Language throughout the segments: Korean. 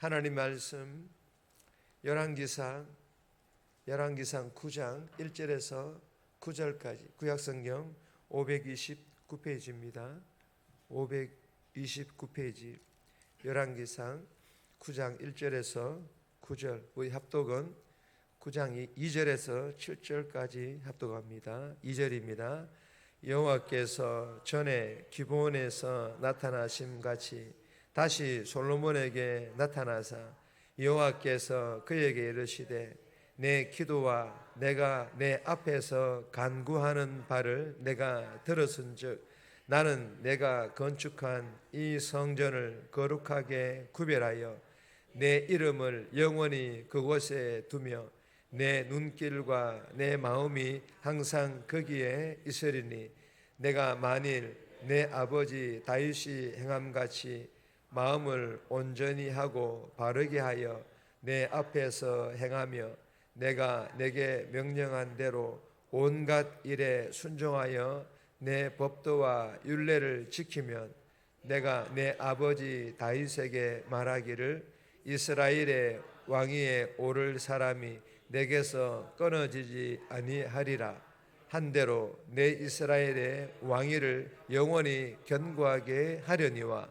하나님 말씀 열왕기상 열왕기상 9장 1절에서 9절까지 구약성경 529페이지입니다. 529페이지 열왕기상 9장 1절에서 9절 우리 합독은 9장 2절에서 7절까지 합독합니다. 2절입니다. 여호와께서 전에 기본에서 나타나심 같이 다시 솔로몬에게 나타나사 여호와께서 그에게 이르시되 내 기도와 내가 내 앞에서 간구하는 바를 내가 들었은즉 나는 내가 건축한 이 성전을 거룩하게 구별하여 내 이름을 영원히 그곳에 두며 내 눈길과 내 마음이 항상 거기에 있으리니 내가 만일 내 아버지 다윗이 행함같이 마음을 온전히 하고 바르게 하여 내 앞에서 행하며 내가 내게 명령한 대로 온갖 일에 순종하여 내 법도와 율례를 지키면 내가 내 아버지 다윗에게 말하기를 이스라엘의 왕위에 오를 사람이 내게서 끊어지지 아니하리라. 한대로 내 이스라엘의 왕위를 영원히 견고하게 하려니와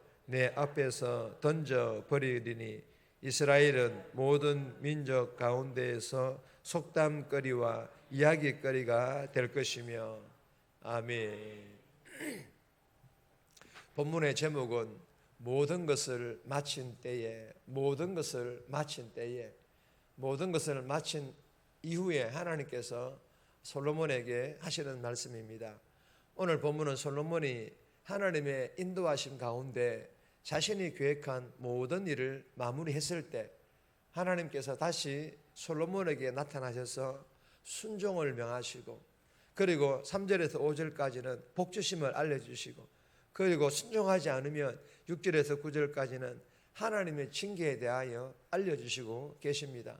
내 앞에서 던져 버리리니 이스라엘은 모든 민족 가운데에서 속담거리와 이야기거리가 될 것이며 아멘. 본문의 제목은 모든 것을 마친 때에 모든 것을 마친 때에 모든 것을 마친 이후에 하나님께서 솔로몬에게 하시는 말씀입니다. 오늘 본문은 솔로몬이 하나님의 인도하심 가운데 자신이 계획한 모든 일을 마무리했을 때 하나님께서 다시 솔로몬에게 나타나셔서 순종을 명하시고 그리고 3절에서 5절까지는 복주심을 알려주시고 그리고 순종하지 않으면 6절에서 9절까지는 하나님의 징계에 대하여 알려주시고 계십니다.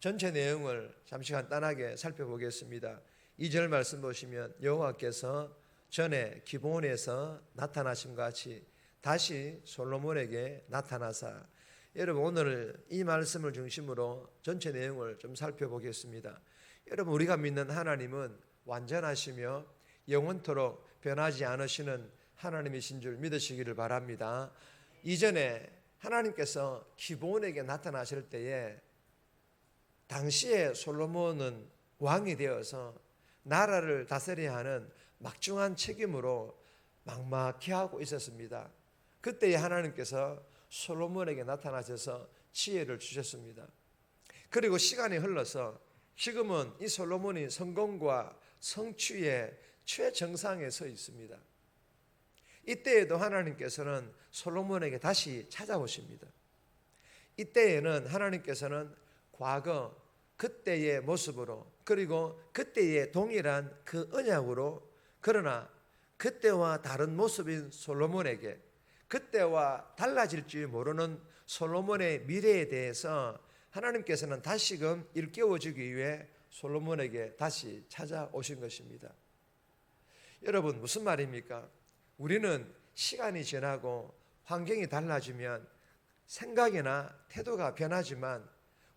전체 내용을 잠시 간단하게 살펴보겠습니다. 2절 말씀 보시면 여호와께서 전에 기본에서 나타나심 같이 다시 솔로몬에게 나타나사 여러분 오늘 이 말씀을 중심으로 전체 내용을 좀 살펴보겠습니다. 여러분 우리가 믿는 하나님은 완전하시며 영원토록 변하지 않으시는 하나님이신 줄 믿으시기를 바랍니다. 이전에 하나님께서 기본에게 나타나실 때에 당시에 솔로몬은 왕이 되어서 나라를 다스려야 하는 막중한 책임으로 막막해 하고 있었습니다. 그때 하나님께서 솔로몬에게 나타나셔서 지혜를 주셨습니다. 그리고 시간이 흘러서 지금은 이 솔로몬이 성공과 성취의 최정상에 서 있습니다. 이때에도 하나님께서는 솔로몬에게 다시 찾아오십니다. 이때에는 하나님께서는 과거 그때의 모습으로 그리고 그때의 동일한 그 언약으로 그러나 그때와 다른 모습인 솔로몬에게 그때와 달라질지 모르는 솔로몬의 미래에 대해서 하나님께서는 다시금 일깨워주기 위해 솔로몬에게 다시 찾아오신 것입니다. 여러분 무슨 말입니까? 우리는 시간이 지나고 환경이 달라지면 생각이나 태도가 변하지만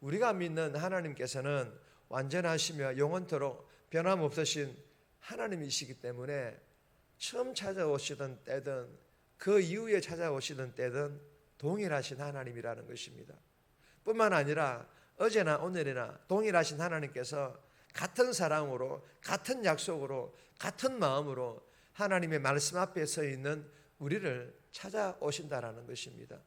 우리가 믿는 하나님께서는 완전하시며 영원토록 변함없으신 하나님이시기 때문에 처음 찾아오시던 때든 그 이후에 찾아오시던 때든 동일하신 하나님이라는 것입니다. 뿐만 아니라 어제나 오늘이나 동일하신 하나님께서 같은 사랑으로 같은 약속으로 같은 마음으로 하나님의 말씀 앞에 서 있는 우리를 찾아오신다라는 것입니다.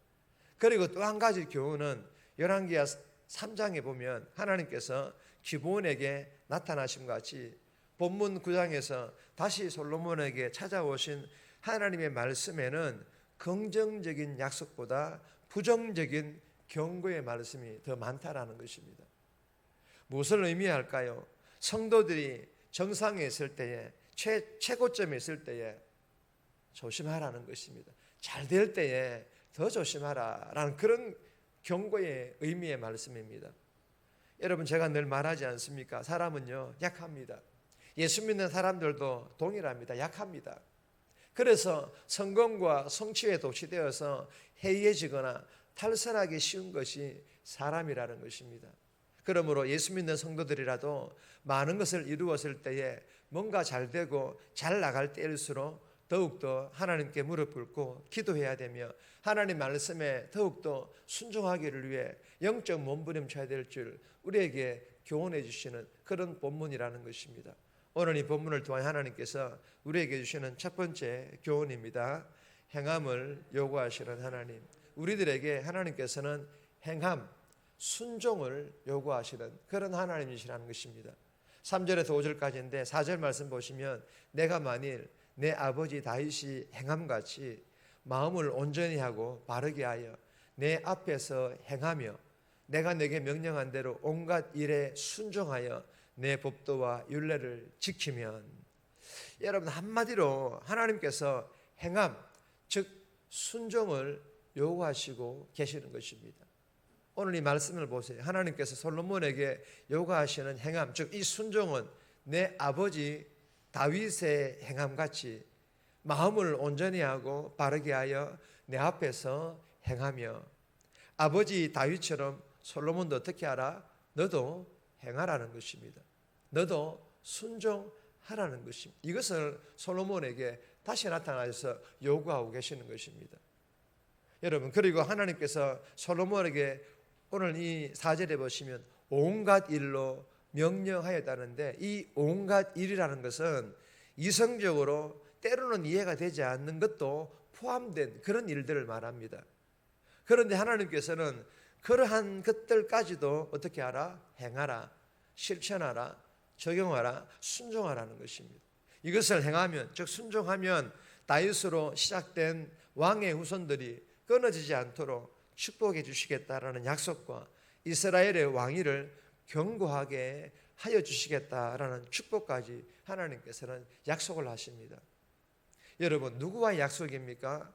그리고 또 한 가지 교훈은 열왕기하 3장에 보면 하나님께서 기본에게 나타나심 같이 본문 9장에서 다시 솔로몬에게 찾아오신 하나님의 말씀에는 긍정적인 약속보다 부정적인 경고의 말씀이 더 많다라는 것입니다. 무엇을 의미할까요? 성도들이 정상에 있을 때에 최, 최고점에 있을 때에 조심하라는 것입니다. 잘 될 때에 더 조심하라라는 그런 경고의 의미의 말씀입니다. 여러분 제가 늘 말하지 않습니까? 사람은요 약합니다. 예수 믿는 사람들도 동일합니다. 약합니다. 그래서 성공과 성취에 도취되어서 해이해지거나 탈선하기 쉬운 것이 사람이라는 것입니다. 그러므로 예수 믿는 성도들이라도 많은 것을 이루었을 때에 뭔가 잘 되고 잘 나갈 때일수록 더욱더 하나님께 무릎 꿇고 기도해야 되며 하나님 말씀에 더욱더 순종하기를 위해 영적 몸부림쳐야 될 줄 우리에게 교훈해 주시는 그런 본문이라는 것입니다. 오늘 이 본문을 통해 하나님께서 우리에게 주시는 첫 번째 교훈입니다. 행함을 요구하시는 하나님. 우리들에게 하나님께서는 행함, 순종을 요구하시는 그런 하나님이시라는 것입니다. 3절에서 5절까지인데 4절 말씀 보시면 내가 만일 내 아버지 다윗이 행함같이 마음을 온전히 하고 바르게 하여 내 앞에서 행하며 내가 내게 명령한 대로 온갖 일에 순종하여 내 법도와 윤례를 지키면 여러분 한마디로 하나님께서 행함 즉 순종을 요구하시고 계시는 것입니다. 오늘 이 말씀을 보세요. 하나님께서 솔로몬에게 요구하시는 행함 즉 이 순종은 내 아버지 다윗의 행함 같이 마음을 온전히 하고 바르게 하여 내 앞에서 행하며 아버지 다윗처럼 솔로몬도 어떻게 하라? 너도 행하라는 것입니다. 너도 순종하라는 것입니다. 이것을 솔로몬에게 다시 나타나서 요구하고 계시는 것입니다. 여러분 그리고 하나님께서 솔로몬에게 오늘 이 4절에 보시면 온갖 일로 명령하였다는데 이 온갖 일이라는 것은 이성적으로 때로는 이해가 되지 않는 것도 포함된 그런 일들을 말합니다. 그런데 하나님께서는 그러한 것들까지도 어떻게 하라? 행하라, 실천하라, 적용하라, 순종하라는 것입니다. 이것을 행하면, 즉 순종하면 다윗으로 시작된 왕의 후손들이 끊어지지 않도록 축복해 주시겠다라는 약속과 이스라엘의 왕위를 견고하게 하여 주시겠다라는 축복까지 하나님께서는 약속을 하십니다. 여러분 누구와의 약속입니까?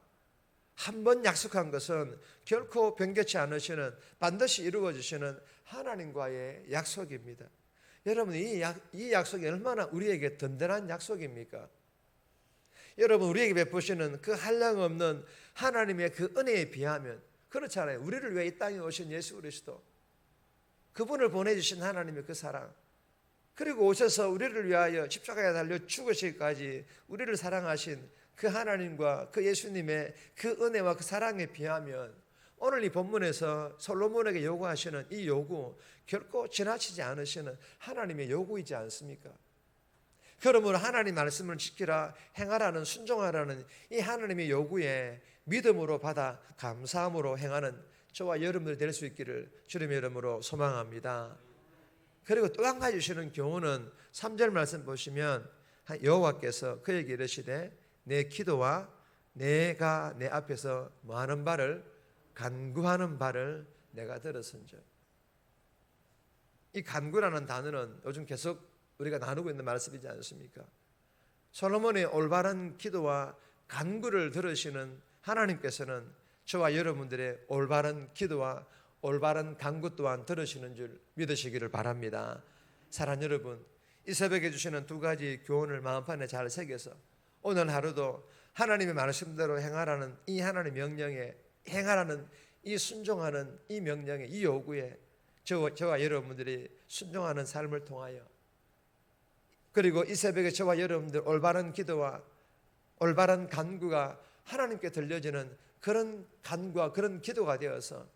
한 번 약속한 것은 결코 변개치 않으시는 반드시 이루어 주시는 하나님과의 약속입니다. 여러분 이, 약, 이 약속이 얼마나 우리에게 든든한 약속입니까? 여러분 우리에게 베푸시는 그 한량없는 하나님의 그 은혜에 비하면 그렇잖아요. 우리를 위해 이 땅에 오신 예수 그리스도 그분을 보내주신 하나님의 그 사랑 그리고 오셔서 우리를 위하여 십자가에 달려 죽으시기까지 우리를 사랑하신 그 하나님과 그 예수님의 그 은혜와 그 사랑에 비하면 오늘 이 본문에서 솔로몬에게 요구하시는 이 요구 결코 지나치지 않으시는 하나님의 요구이지 않습니까? 그러므로 하나님 말씀을 지키라 행하라는 순종하라는 이 하나님의 요구에 믿음으로 받아 감사함으로 행하는 저와 여러분들 될 수 있기를 주님의 이름으로 소망합니다. 그리고 또 한 가지 주시는 교훈은 3절 말씀 보시면 여호와께서 그에게 이르시되 내 기도와 내가 내 앞에서 뭐 하는 바를 간구하는 바를 내가 들었은즉 이 간구라는 단어는 요즘 계속 우리가 나누고 있는 말씀이지 않습니까? 솔로몬의 올바른 기도와 간구를 들으시는 하나님께서는 저와 여러분들의 올바른 기도와 올바른 간구 또한 들으시는 줄 믿으시기를 바랍니다. 사랑 여러분, 이 새벽에 주시는 두 가지 교훈을 마음판에 잘 새겨서 오늘 하루도 하나님의 말씀대로 행하라는 이 하나님 명령에 행하라는 이 순종하는 이 명령에 이 요구에 저, 저와 여러분들이 순종하는 삶을 통하여 그리고 이 새벽에 저와 여러분들 올바른 기도와 올바른 간구가 하나님께 들려지는 그런 간구와 그런 기도가 되어서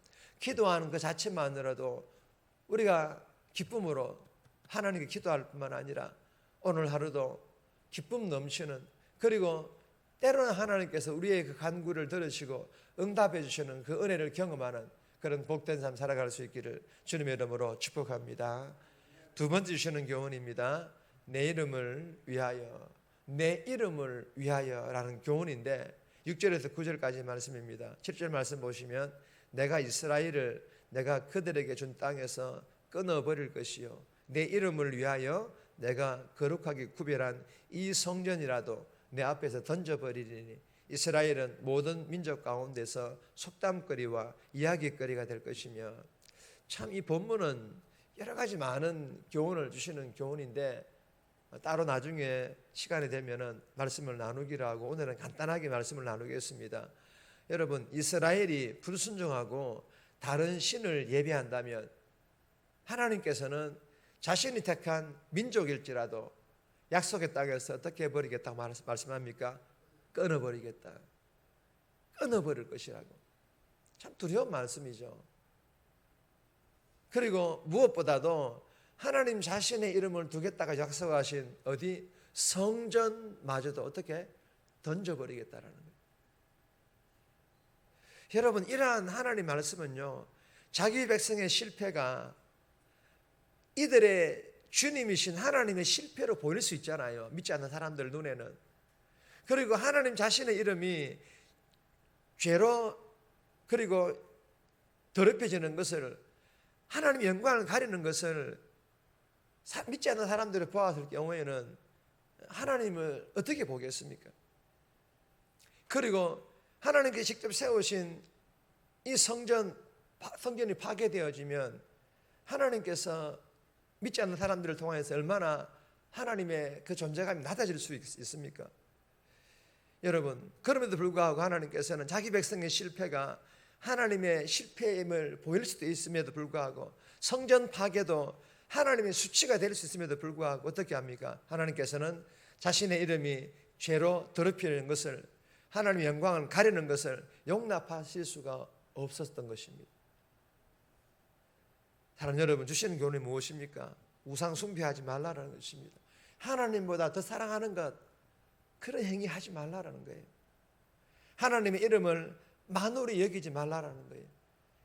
기도하는 그 자체만으로도 우리가 기쁨으로 하나님께 기도할 뿐만 아니라 오늘 하루도 기쁨 넘치는 그리고 때로는 하나님께서 우리의 그 간구를 들으시고 응답해 주시는 그 은혜를 경험하는 그런 복된 삶 살아갈 수 있기를 주님의 이름으로 축복합니다. 두 번째 주시는 교훈입니다. 내 이름을 위하여 내 이름을 위하여라는 교훈인데 6절에서 9절까지 말씀입니다. 7절 말씀 보시면 내가 이스라엘을 내가 그들에게 준 땅에서 끊어버릴 것이요 내 이름을 위하여 내가 거룩하게 구별한 이 성전이라도 내 앞에서 던져버리리니 이스라엘은 모든 민족 가운데서 속담거리와 이야기거리가 될 것이며 참 이 본문은 여러 가지 많은 교훈을 주시는 교훈인데 따로 나중에 시간이 되면은 말씀을 나누기로 하고 오늘은 간단하게 말씀을 나누겠습니다. 여러분 이스라엘이 불순종하고 다른 신을 예배한다면 하나님께서는 자신이 택한 민족일지라도 약속의 땅에서 어떻게 해버리겠다고 말- 말씀합니까? 끊어버리겠다. 끊어버릴 것이라고. 참 두려운 말씀이죠. 그리고 무엇보다도 하나님 자신의 이름을 두겠다가 약속하신 어디 성전마저도 어떻게 던져버리겠다라는 거예요. 여러분 이러한 하나님 말씀은요 자기 백성의 실패가 이들의 주님이신 하나님의 실패로 보일 수 있잖아요. 믿지 않는 사람들 눈에는. 그리고 하나님 자신의 이름이 죄로 그리고 더럽혀지는 것을 하나님 영광을 가리는 것을 사- 믿지 않는 사람들을 보았을 경우에는 하나님을 어떻게 보겠습니까? 그리고 하나님께 직접 세우신 이 성전 파- 성전이 파괴되어지면 하나님께서 믿지 않는 사람들을 통해서 얼마나 하나님의 그 존재감이 낮아질 수 있- 있습니까? 여러분, 그럼에도 불구하고 하나님께서는 자기 백성의 실패가 하나님의 실패임을 보일 수도 있음에도 불구하고 성전 파괴도 하나님의 수치가 될 수 있음에도 불구하고 어떻게 합니까? 하나님께서는 자신의 이름이 죄로 더럽히는 것을 하나님의 영광을 가리는 것을 용납하실 수가 없었던 것입니다. 사랑 여러분 주시는 교훈이 무엇입니까? 우상 숭배하지 말라라는 것입니다. 하나님보다 더 사랑하는 것 그런 행위 하지 말라라는 거예요. 하나님의 이름을 만홀히 여기지 말라라는 거예요.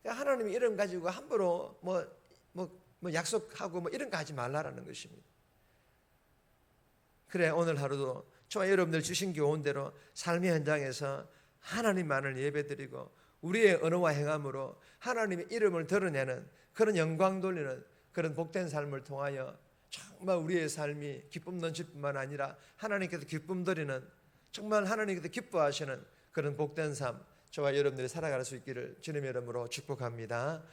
그러니까 하나님의 이름 가지고 함부로 뭐, 뭐, 뭐 약속하고 뭐 이런 거 하지 말라라는 것입니다. 그래 오늘 하루도 저와 여러분들 주신 교훈대로 삶의 현장에서 하나님만을 예배드리고 우리의 언어와 행함으로 하나님의 이름을 드러내는 그런 영광 돌리는 그런 복된 삶을 통하여 정말 우리의 삶이 기쁨 넘칠 뿐만 아니라 하나님께서 기쁨 드리는 정말 하나님께서 기뻐하시는 그런 복된 삶 저와 여러분들이 살아갈 수 있기를 주님의 이름으로 축복합니다.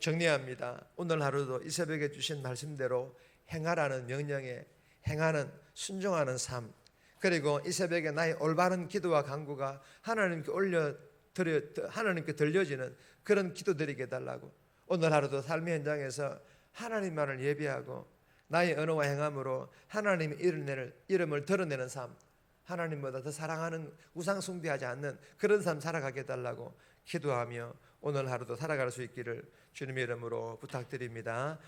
정리합니다. 오늘 하루도 이 새벽에 주신 말씀대로 행하라는 명령에 행하는 순종하는 삶 그리고 이 새벽에 나의 올바른 기도와 간구가 하나님께 올려 드려 하나님께 들려지는 그런 기도드리게 해달라고 오늘 하루도 삶의 현장에서 하나님만을 예배하고 나의 언어와 행함으로 하나님의 이름을 드러내는 삶 하나님보다 더 사랑하는 우상 숭배하지 않는 그런 삶 살아가게 해달라고 기도하며 오늘 하루도 살아갈 수 있기를 주님의 이름으로 부탁드립니다.